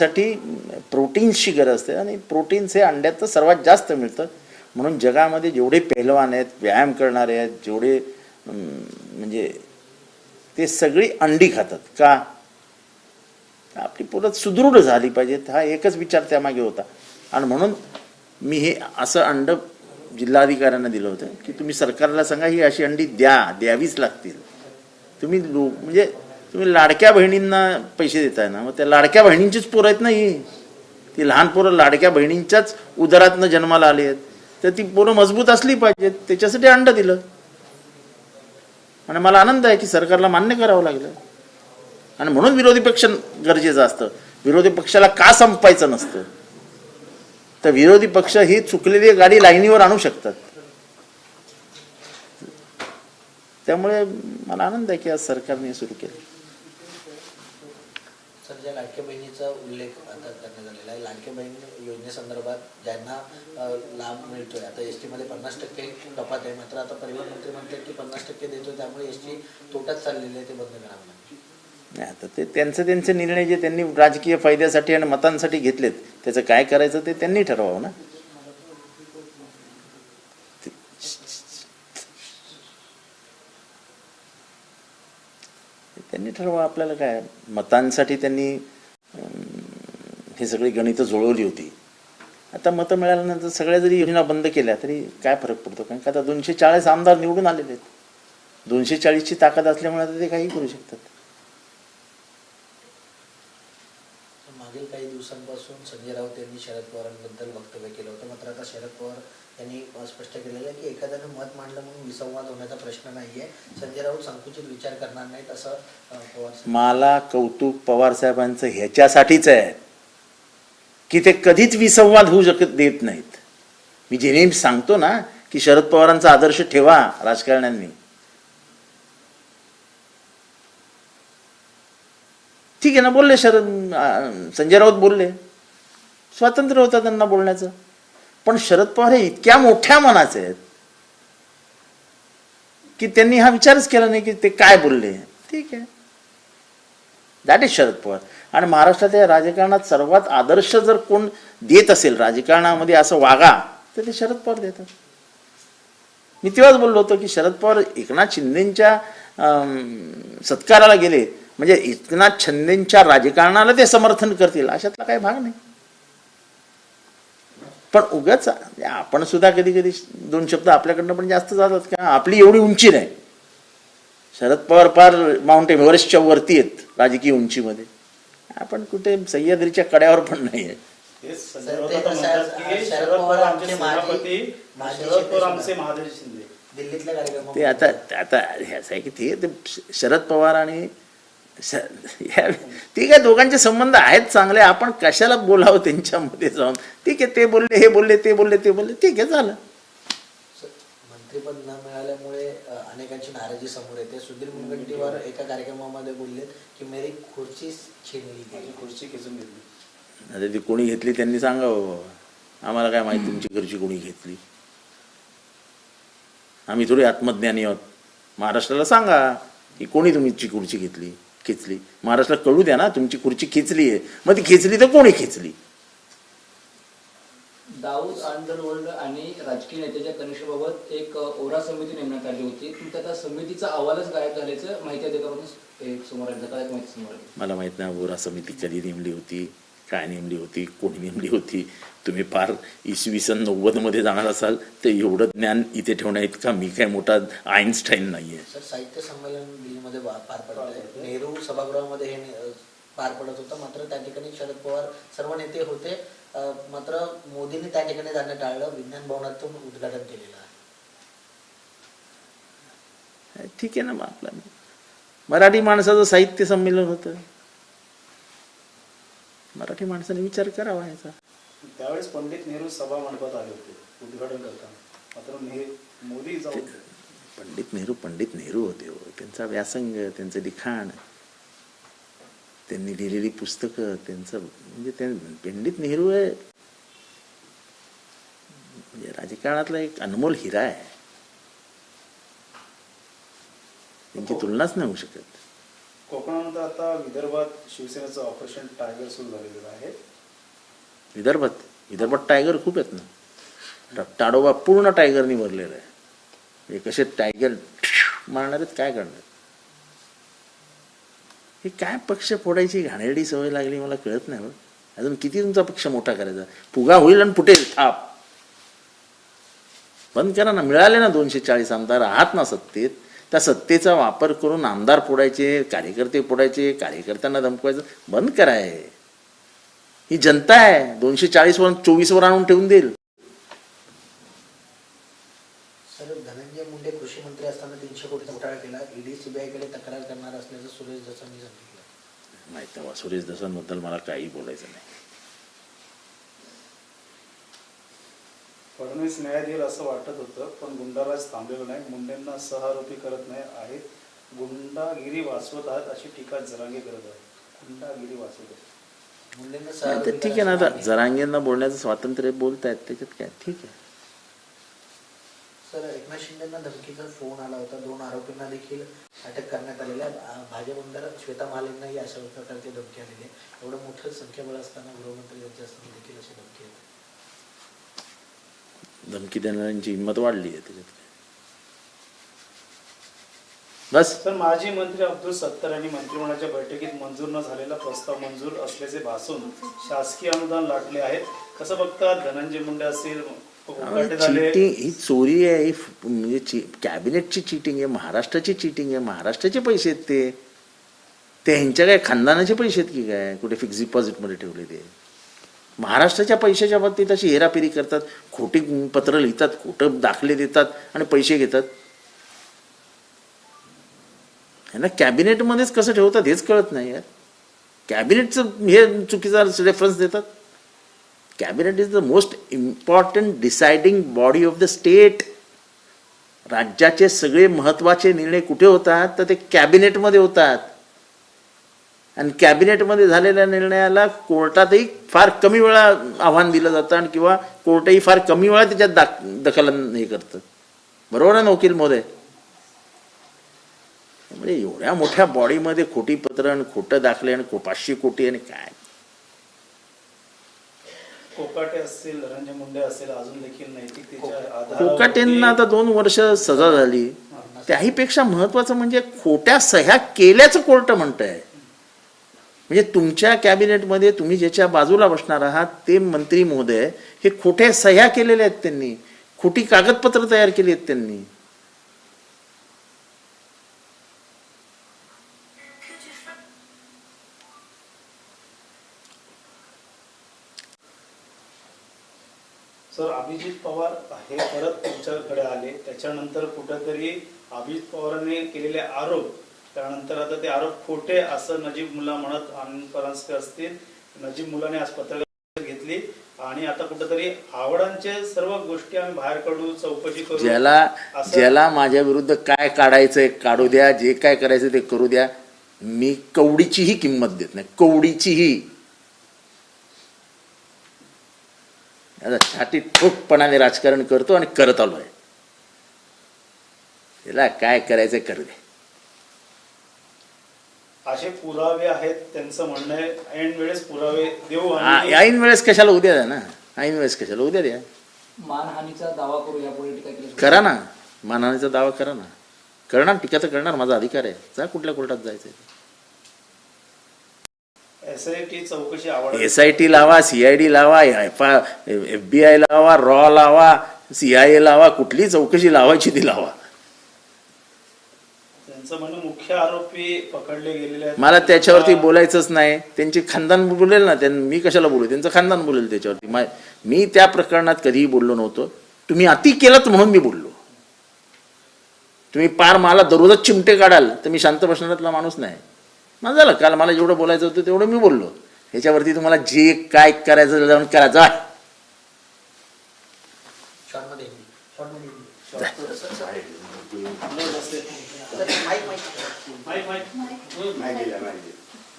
साठी प्रोटीन्सची गरज असते आणि प्रोटीन्स हे अंड्यात सर्वात जास्त मिळतं. म्हणून जगामध्ये जेवढे पेहलवान आहेत व्यायाम करणारे आहेत जेवढे म्हणजे ते सगळी अंडी खातात. का? आपली पोरं सुदृढ झाली पाहिजेत. हा एकच विचार त्यामागे होता. आणि म्हणून मी हे असं अंड जिल्हाधिकाऱ्यांना दिलं होतं की तुम्ही सरकारला सांगा ही अशी अंडी द्या द्यावीच लागतील. तुम्ही लो म्हणजे तुम्ही लाडक्या बहिणींना पैसे देताय ना मग त्या लाडक्या बहिणींचीच पोरं आहेत ना ही. ती लहान पोरं लाडक्या बहिणींच्याच उदरातनं जन्माला आली आहेत. तर ती पोरं मजबूत असली पाहिजेत त्याच्यासाठी अंड दिलं. आणि मला आनंद आहे की सरकारला मान्य करावं लागलं. आणि म्हणून विरोधी पक्ष गरजेचं असतं. विरोधी पक्षाला का संपायचं नसतं? तर विरोधी पक्ष ही चुकलेली गाडी लाईनीवर आणू शकतात. त्यामुळे मला आनंद आहे की आज सरकारने सुरू केलं. सर ज्या लाडक्या बहिणीचा उल्लेख आता करण्यात आलेला आहे लाडक्या बहीण योजनेसंदर्भात ज्यांना लाभ मिळतोय आता एस टीमध्ये पन्नास टक्के कपात आहे मात्र आता परिवहन मंत्री म्हणतात की पन्नास टक्के देतोय त्यामुळे एस टी तोट्यात चाललेले आहे ते बंद करावं लागेल. नाही आता ते त्यांचे त्यांचे निर्णय जे त्यांनी राजकीय फायद्यासाठी आणि मतांसाठी घेतलेत त्याचं काय करायचं ते त्यांनी ठरवावं ना ते- ते ठरवा आपल्याला काय? मतांसाठी त्यांनी हे सगळी गणितं जुळवली होती. आता मतं मिळाल्यानंतर सगळ्या जरी योजना बंद केल्या तरी काय फरक पडतो? कारण का आता दोनशे चाळीस आमदार निवडून आलेले आहेत. दोनशे चाळीसची ताकद असल्यामुळे आता ते काही करू शकतात मागील काही दिवसांपासून संजय राऊत यांनी शरद पवारांबद्दल वक्तव्य केलं होतं. मात्र आता शरद पवार यांनी स्पष्ट केलेलं आहे की एखाद्यानं मत मांडलं म्हणून विसंवाद होण्याचा प्रश्न नाहीये. संजय राऊत संकुचित विचार करणार नाहीत असं पवार मला कौतुक पवार साहेबांचं ह्याच्यासाठीच आहे की ते कधीच विसंवाद होऊ शकत देत नाहीत. मी जे नेहमी सांगतो ना की शरद पवारांचा आदर्श ठेवा राजकारण्यांनी. ठीक आहे ना बोलले शरद संजय राऊत बोलले. स्वातंत्र्य होतं त्यांना बोलण्याचं. पण शरद पवार हे इतक्या मोठ्या मनाचे आहेत की त्यांनी हा विचारच केला नाही की ते काय बोलले. ठीक आहे. That is Sharad Pawar. आणि महाराष्ट्राच्या राजकारणात सर्वात आदर्श जर कोण देत असेल राजकारणामध्ये असं वागा तर ते शरद पवार देतात. मी तेव्हाच बोललो होतो की शरद पवार एकनाथ शिंदेच्या सत्काराला गेले म्हणजे एकनाथ शिंदेच्या राजकारणाला ते समर्थन करतील अशातला काही भाग नाही. पण उगाच आपण सुद्धा कधी कधी दोन शब्द आपल्याकडनं पण जास्त जातात का आपली एवढी उंची नाही. शरद पवार फार माउंट एव्हरेस्टच्या वरती आहेत राजकीय उंचीमध्ये. आपण कुठे सह्याद्रीच्या कड्यावर पण नाही आहे. हे ते आता आता आता हे असं आहे की ते शरद पवार आणि ठीक आहे दोघांचे संबंध आहेत चांगले आपण कशाला बोलावं त्यांच्यामध्ये जाऊन? ठीक आहे ते बोलले हे बोलले ते बोलले ते बोलले ठीक आहे झालं. मंत्रीपद न मिळाल्यामुळे अनेकांची नाराजी समोर येते. सुधीर मुनगंटीवार एका कार्यक्रमामध्ये बोलले की मेरी खुर्ची गेली. खुर्ची खेचून घेतली. आता ती कोणी घेतली त्यांनी सांगावं बाबा. आम्हाला काय माहिती तुमची घरची कोणी घेतली. आम्ही थोडी आत्मज्ञानी आहोत. महाराष्ट्राला सांगा की कोणी तुमची खुर्ची घेतली? खेचली. महाराष्ट्राला कळू द्या ना तुमची खुर्ची खेचली आहे. मग ती खेचली तर कोणी खेचली? दाऊद अंडरवर्ल्ड आणि राजकीय नेत्याच्या कनिष्ठबाबत एक ओरा समिती नेमण्यात आली होती. पण त्या समितीचा अहवालच गायब झाल्याचं माहिती अधिकाऱ्यांनी एक समोर आली. काय माहिती समोर आली. मला माहीत नाही बोरा समिती कधी नेमली होती. काय नेमली होती कोणी नेमली होती तुम्ही फार इसवी सन नव्वदमध्ये जाणार असाल तर एवढं ज्ञान इथे ठेवण्या इतका मी काय मोठा आईन्स्टाईन नाही आहे सर साहित्य संमेलन दिल्लीमध्ये बा- पार आहे नेहरू सभागृहामध्ये हे पार पडत होतं. मात्र त्या ठिकाणी शरद पवार सर्व नेते होते. मात्र मोदींनी त्या ठिकाणी जाणं टाळलं. विज्ञान भवनातून उद्घाटन केलेलं आहे. ठीक आहे ना मग आपला. मराठी माणसाचं साहित्य संमेलन होतं. मराठी माणसाने विचार करावा याचा. त्यावेळेस पंडित नेहरू सभा मंडपात आले होते उद्घाटन करताना. मात्र मोदी जाऊन पंडित नेहरू पंडित नेहरू होते हो. त्यांचा व्यासंग त्यांचं लिखाण त्यांनी लिहिलेली पुस्तकं त्यांचं म्हणजे ते पंडित नेहरू आहे म्हणजे राजकारणातला एक अनमोल हिरा आहे. त्यांची तुलनाच नाही होऊ शकत. कोकणानंतर आता विदर्भात शिवसेनेचं ऑपरेशन टायगर सुरू झालेलं आहे. विदर्भात? विदर्भात टायगर खूप आहेत ना. ताडोबा पूर्ण टायगरनी भरलेला आहे. हे कसे टायगर मारणार आहेत काय करणार? हे काय पक्ष फोडायची घाणेरडी सवय लागली मला कळत नाही बरं. अजून किती तुमचा पक्ष मोठा करायचा? फुगा होईल आणि फुटेल थाप. बंद करा ना मिळाले ना दोनशे चाळीस आमदार आहात ना सत्तेत. त्या सत्तेचा वापर करून आमदार फोडायचे कार्यकर्ते फोडायचे कार्यकर्त्यांना धमकवायचं बंद कराय. ही जनता आहे दोनशे चाळीस वर चोवीस वर आणून ठेवून देईल. सर धनंजय मुंडे कृषी मंत्री असताना तीनशे कोटी घोटाळा केला. ईडी सीबीआयकडे तक्रार करणार असल्याचं सुरेश दसांनी सांगितलं. माहीत तेव्हा सुरेश दसांबद्दल मला काही बोलायचं नाही. फडणवीस न्याय देईल असं वाटत होतं पण गुंडाराज थांबलेलं नाही. मुंडेंना सहआरोपी करत नाही आहेत. गुंडागिरी वाचवत आहेत अशी टीका जरांगे करत आहेत. गुंडागिरी वाचवत आहेत. मुंडेंना ठीक आहे ना आता. जरांगेंना बोलण्याचं स्वातंत्र्य बोलतायत त्याच्यात काय? ठीक आहे. सर एकनाथ शिंदेना धमकीचा फोन आला होता. दोन आरोपींना देखील अटक करण्यात आलेल्या आहे भाजप आमदार श्वेता महालेंनाही अशा प्रकारची धमकी आलेली आहे एवढं मोठं संख्याबळ असताना गृहमंत्री यांच्या असताना देखील अशी धमकी येते धमकी देणाऱ्यांची हिंमत वाढली आहे त्याच्यात. बस. तर माजी मंत्री अब्दुल सत्तार यांनी मंत्रिमंडळाच्या बैठकीत मंजूर न झालेला प्रस्ताव मंजूर असल्याचे भासून शासकीय अनुदान लाटले आहेत कसं बघतात? धनंजय मुंडे झाले चिटिंग ही चोरी आहे ही म्हणजे ची कॅबिनेटची चिटिंग आहे महाराष्ट्राची चिटिंग आहे महाराष्ट्राचे पैसे आहेत ते. ते ह्यांच्या काय खानदानाचे पैसे आहेत की काय? कुठे फिक्स डिपॉझिटमध्ये ठेवले ते. महाराष्ट्राच्या पैशाच्या बाबतीत अशी हेराफेरी करतात खोटी पत्र लिहितात खोटं दाखले देतात आणि पैसे घेतात. यांना कॅबिनेटमध्येच कसं ठेवतात हेच कळत नाही यार. कॅबिनेटचं हे चुकीचा रेफरन्स देतात. Cabinet is the most important deciding body of the state राज्याचे सगळे महत्त्वाचे निर्णय कुठे होतात? तर ते कॅबिनेटमध्ये होतात. आणि कॅबिनेटमध्ये झालेल्या निर्णयाला कोर्टातही फार कमी वेळा आव्हान दिलं जातं आणि किंवा कोर्टही फार कमी वेळा त्याच्यात दाख दखल हे करतं. बरोबर आहे ना वकील महोदय? म्हणजे एवढ्या मोठ्या बॉडीमध्ये खोटी पत्र आणि खोटं दाखले आणि पाचशे कोटी आणि काय? कोकाटे असतील धनंजय मुंडे असतील अजून देखील कोकाटेंना आता दोन वर्ष सजा झाली. त्याहीपेक्षा महत्वाचं म्हणजे खोट्या सह्या केल्याचं कोर्ट म्हणत आहे म्हणजे तुमच्या कॅबिनेटमध्ये तुम्ही ज्याच्या बाजूला बसणार आहात ते मंत्री महोदय हे खोट्या सह्या केलेल्या आहेत त्यांनी. खोटी कागदपत्र तयार केली आहेत त्यांनी. सर अभिजित पवार हे परत तुमच्याकडे आले. त्याच्यानंतर कुठंतरी अभिजित पवारांनी केलेले आरोप त्यानंतर आता ते आरोप खोटे असं नजीब मुला म्हणत आनंद परांजपे असतील. नजीब मुलाने आज पत्रकार घेतली आणि आता कुठंतरी आवडांचे सर्व गोष्टी आम्ही बाहेर काढू चौकशी करू ज्याला ज्याला माझ्या विरुद्ध काय काढायचंय काढू द्या जे काय करायचं ते करू द्या. मी कवडीचीही किंमत देत नाही कवडीचीही. आता छाती ठोकपणाने राजकारण करतो आणि करत आलोय. त्याला काय करायचं करू दे असे पुरावे आहेत त्यांचं म्हणणं आहे ऐन वेळेस पुरावे देऊ आणि ऐन वेळेस कशाला उद्या द्या ना? ऐन वेळेस कशाला उद्या द्या. मानहानीचा दावा करू यापुढे टीका केली. करा ना. मानहानीचा दावा करा ना. करणार टीका तर करणार माझा अधिकार आहे. जा कुठल्या कोर्टात जायचंय एस आय टी चौकशी आवड एस आय टी लावा सीआयडी लावा एफ एफ बी आय लावा रॉ लावा सी आय ए लावा कुठली चौकशी लावायची ती लावा. त्यांचं म्हणणं मुख्य आरोपी पकडले गेलेले आहेत. मला त्याच्यावरती बोलायचंच नाही. त्यांची खानदान बोलेल ना त्यां मी कशाला बोलू? त्यांचं खानदान बोलेल त्याच्यावरती. मा- मी त्या प्रकरणात कधीही बोललो नव्हतो. तुम्ही अति केलं म्हणून मी बोललो. तुम्ही पार मला दररोजच चिमटे काढाल तर मी शांत बसणारातला माणूस नाही. मग झालं काल मला जेवढं बोलायचं होतं तेवढं मी बोललो. ह्याच्यावरती तुम्हाला जे काय करायचं जाऊन करा. जा. शॉर्टमध्ये हिंदी शॉर्टमध्ये हिंदी नाही, बसले. Sir, mike mike mike mike नाही दिला नाही दिला